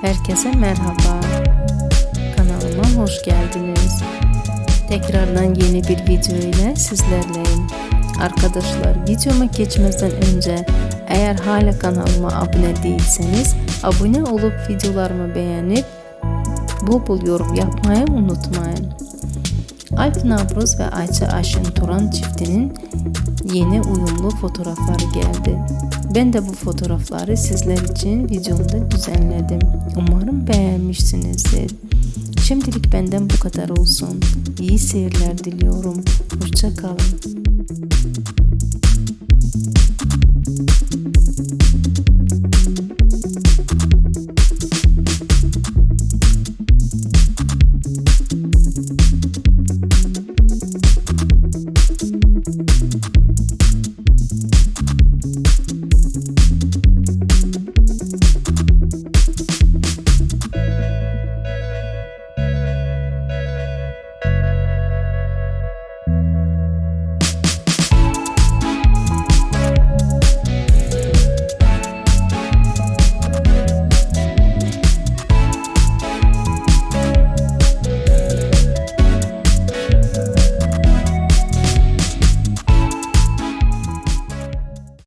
Herkese merhaba. Kanalıma hoş geldiniz. Tekrardan yeni bir video ile sizlerleyim. Arkadaşlar videoma geçmeden önce eğer hala kanalıma abone değilseniz abone olup videolarımı beğenip bol bol yorum yapmayı unutmayın. Alp Navruz ve Ayça Aşın Turan çiftinin yeni uyumlu fotoğrafları geldi. Ben de bu fotoğrafları sizler için videomda düzenledim. Umarım beğenmişsinizdir. Şimdilik benden bu kadar olsun. İyi seyirler diliyorum. Hoşça